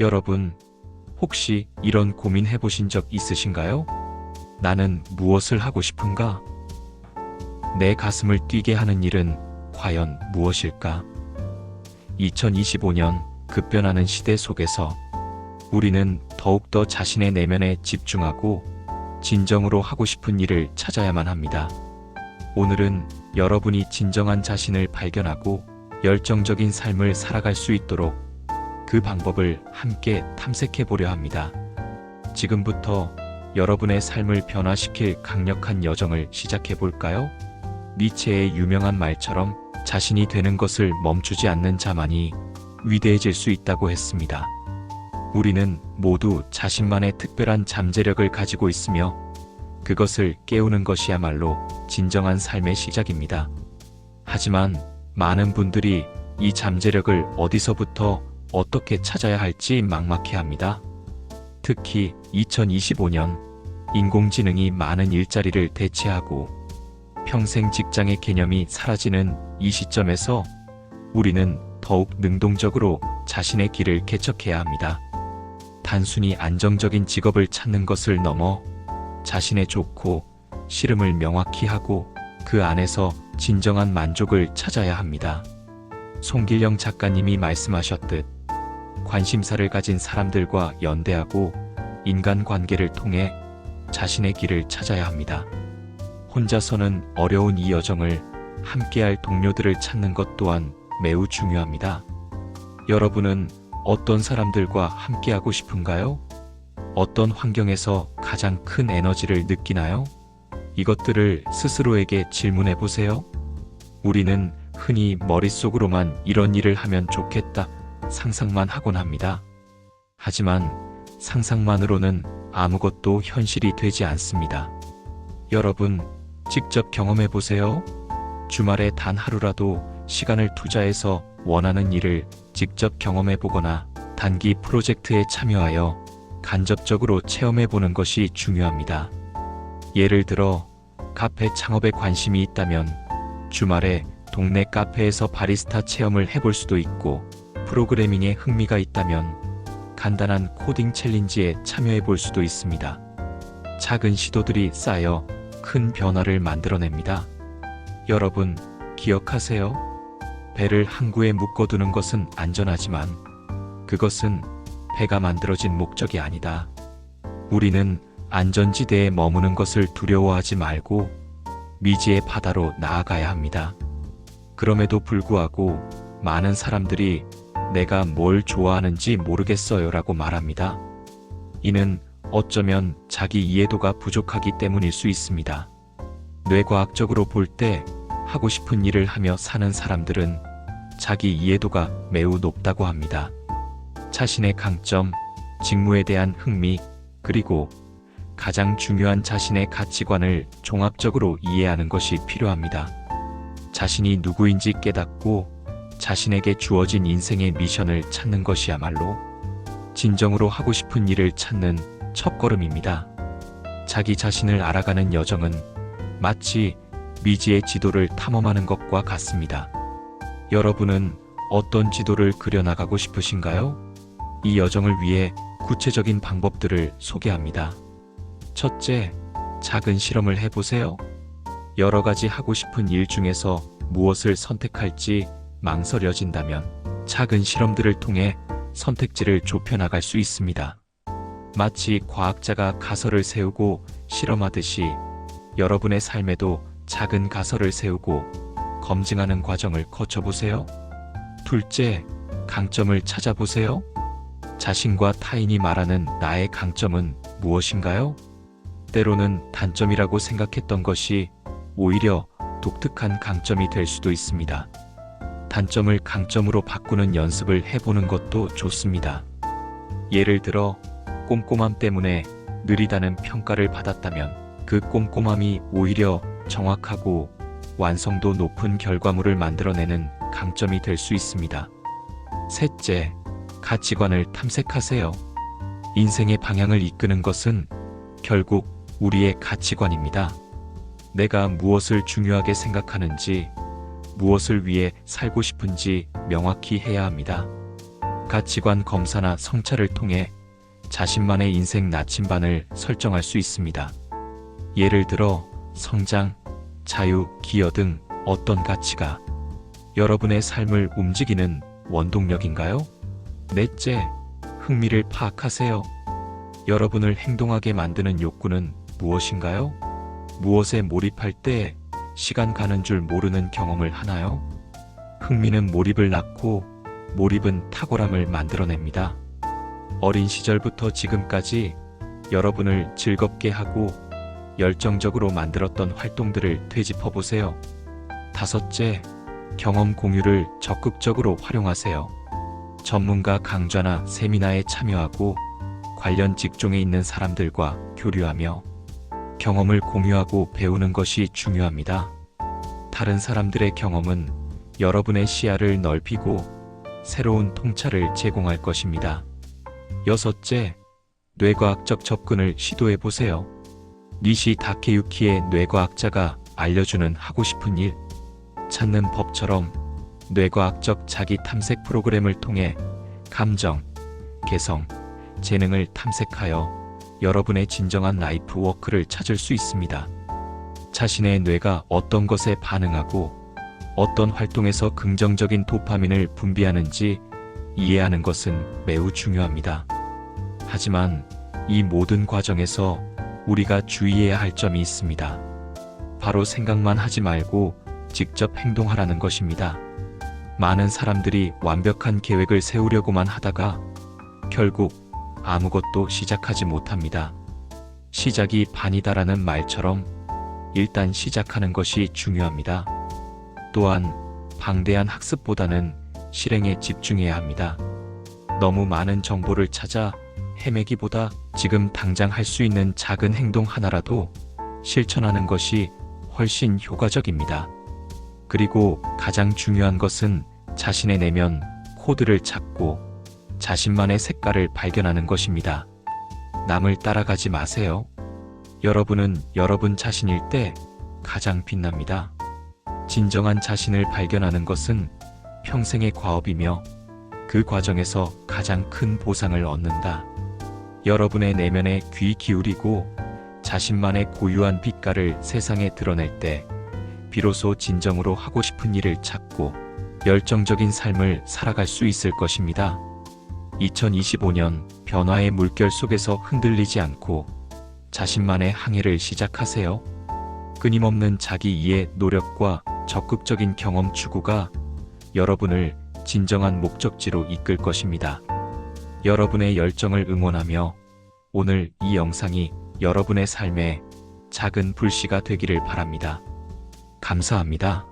여러분, 혹시 이런 고민 해보신 적 있으신가요? 나는 무엇을 하고 싶은가? 내 가슴을 뛰게 하는 일은 과연 무엇일까? 2025년 급변하는 시대 속에서 우리는 더욱더 자신의 내면에 집중하고 진정으로 하고 싶은 일을 찾아야만 합니다. 오늘은 여러분이 진정한 자신을 발견하고 열정적인 삶을 살아갈 수 있도록 그 방법을 함께 탐색해 보려 합니다. 지금부터 여러분의 삶을 변화시킬 강력한 여정을 시작해 볼까요? 니체의 유명한 말처럼 자신이 되는 것을 멈추지 않는 자만이 위대해질 수 있다고 했습니다. 우리는 모두 자신만의 특별한 잠재력을 가지고 있으며 그것을 깨우는 것이야말로 진정한 삶의 시작입니다. 하지만 많은 분들이 이 잠재력을 어디서부터 어떻게 찾아야 할지 막막해 합니다. 특히 2025년 인공지능이 많은 일자리를 대체하고 평생 직장의 개념이 사라지는 이 시점에서 우리는 더욱 능동적으로 자신의 길을 개척해야 합니다. 단순히 안정적인 직업을 찾는 것을 넘어 자신의 좋고 싫음을 명확히 하고 그 안에서 진정한 만족을 찾아야 합니다. 송길영 작가님이 말씀하셨듯 관심사를 가진 사람들과 연대하고 인간관계를 통해 자신의 길을 찾아야 합니다. 혼자서는 어려운 이 여정을 함께할 동료들을 찾는 것 또한 매우 중요합니다. 여러분은 어떤 사람들과 함께하고 싶은가요? 어떤 환경에서 가장 큰 에너지를 느끼나요? 이것들을 스스로에게 질문해 보세요. 우리는 흔히 머릿속으로만 이런 일을 하면 좋겠다 상상만 하곤 합니다. 하지만 상상만으로는 아무것도 현실이 되지 않습니다. 여러분, 직접 경험해 보세요. 주말에 단 하루라도 시간을 투자해서 원하는 일을 직접 경험해 보거나 단기 프로젝트에 참여하여 간접적으로 체험해 보는 것이 중요합니다. 예를 들어, 카페 창업에 관심이 있다면 주말에 동네 카페에서 바리스타 체험을 해볼 수도 있고, 프로그래밍에 흥미가 있다면 간단한 코딩 챌린지에 참여해 볼 수도 있습니다. 작은 시도들이 쌓여 큰 변화를 만들어냅니다. 여러분, 기억하세요? 배를 항구에 묶어두는 것은 안전하지만 그것은 배가 만들어진 목적이 아니다. 우리는 안전지대에 머무는 것을 두려워하지 말고 미지의 바다로 나아가야 합니다. 그럼에도 불구하고 많은 사람들이 내가 뭘 좋아하는지 모르겠어요 라고 말합니다. 이는 어쩌면 자기 이해도가 부족하기 때문일 수 있습니다. 뇌과학적으로 볼 때 하고 싶은 일을 하며 사는 사람들은 자기 이해도가 매우 높다고 합니다. 자신의 강점, 직무에 대한 흥미, 그리고 가장 중요한 자신의 가치관을 종합적으로 이해하는 것이 필요합니다. 자신이 누구인지 깨닫고 자신에게 주어진 인생의 미션을 찾는 것이야말로 진정으로 하고 싶은 일을 찾는 첫걸음입니다. 자기 자신을 알아가는 여정은 마치 미지의 지도를 탐험하는 것과 같습니다. 여러분은 어떤 지도를 그려나가고 싶으신가요? 이 여정을 위해 구체적인 방법들을 소개합니다. 첫째, 작은 실험을 해보세요. 여러 가지 하고 싶은 일 중에서 무엇을 선택할지 망설여진다면 작은 실험들을 통해 선택지를 좁혀나갈 수 있습니다. 마치 과학자가 가설을 세우고 실험하듯이 여러분의 삶에도 작은 가설을 세우고 검증하는 과정을 거쳐보세요. 둘째, 강점을 찾아보세요. 자신과 타인이 말하는 나의 강점은 무엇인가요? 때로는 단점이라고 생각했던 것이 오히려 독특한 강점이 될 수도 있습니다. 단점을 강점으로 바꾸는 연습을 해보는 것도 좋습니다. 예를 들어, 꼼꼼함 때문에 느리다는 평가를 받았다면 그 꼼꼼함이 오히려 정확하고 완성도 높은 결과물을 만들어내는 강점이 될 수 있습니다. 셋째, 가치관을 탐색하세요. 인생의 방향을 이끄는 것은 결국 우리의 가치관입니다. 내가 무엇을 중요하게 생각하는지, 무엇을 위해 살고 싶은지 명확히 해야 합니다. 가치관 검사나 성찰을 통해 자신만의 인생 나침반을 설정할 수 있습니다. 예를 들어 성장, 자유, 기여 등 어떤 가치가 여러분의 삶을 움직이는 원동력인가요? 넷째, 흥미를 파악하세요. 여러분을 행동하게 만드는 욕구는 무엇인가요? 무엇에 몰입할 때 시간 가는 줄 모르는 경험을 하나요? 흥미는 몰입을 낳고 몰입은 탁월함을 만들어냅니다. 어린 시절부터 지금까지 여러분을 즐겁게 하고 열정적으로 만들었던 활동들을 되짚어 보세요. 다섯째, 경험 공유를 적극적으로 활용하세요. 전문가 강좌나 세미나에 참여하고 관련 직종에 있는 사람들과 교류하며 경험을 공유하고 배우는 것이 중요합니다. 다른 사람들의 경험은 여러분의 시야를 넓히고 새로운 통찰을 제공할 것입니다. 여섯째, 뇌과학적 접근을 시도해 보세요. 니시 다케유키의 뇌과학자가 알려주는 하고 싶은 일, 찾는 법처럼 뇌과학적 자기 탐색 프로그램을 통해 감정, 개성, 재능을 탐색하여 여러분의 진정한 라이프 워크를 찾을 수 있습니다. 자신의 뇌가 어떤 것에 반응하고 어떤 활동에서 긍정적인 도파민을 분비하는지 이해하는 것은 매우 중요합니다. 하지만 이 모든 과정에서 우리가 주의해야 할 점이 있습니다. 바로 생각만 하지 말고 직접 행동하라는 것입니다. 많은 사람들이 완벽한 계획을 세우려고만 하다가 결국 아무것도 시작하지 못합니다. 시작이 반이다라는 말처럼 일단 시작하는 것이 중요합니다. 또한 방대한 학습보다는 실행에 집중해야 합니다. 너무 많은 정보를 찾아 헤매기보다 지금 당장 할 수 있는 작은 행동 하나라도 실천하는 것이 훨씬 효과적입니다. 그리고 가장 중요한 것은 자신의 내면 코드를 찾고 자신만의 색깔을 발견하는 것입니다. 남을 따라가지 마세요. 여러분은 여러분 자신일 때 가장 빛납니다. 진정한 자신을 발견하는 것은 평생의 과업이며 그 과정에서 가장 큰 보상을 얻는다. 여러분의 내면에 귀 기울이고 자신만의 고유한 빛깔을 세상에 드러낼 때 비로소 진정으로 하고 싶은 일을 찾고 열정적인 삶을 살아갈 수 있을 것입니다. 2025년 변화의 물결 속에서 흔들리지 않고 자신만의 항해를 시작하세요. 끊임없는 자기 이해 노력과 적극적인 경험 추구가 여러분을 진정한 목적지로 이끌 것입니다. 여러분의 열정을 응원하며 오늘 이 영상이 여러분의 삶에 작은 불씨가 되기를 바랍니다. 감사합니다.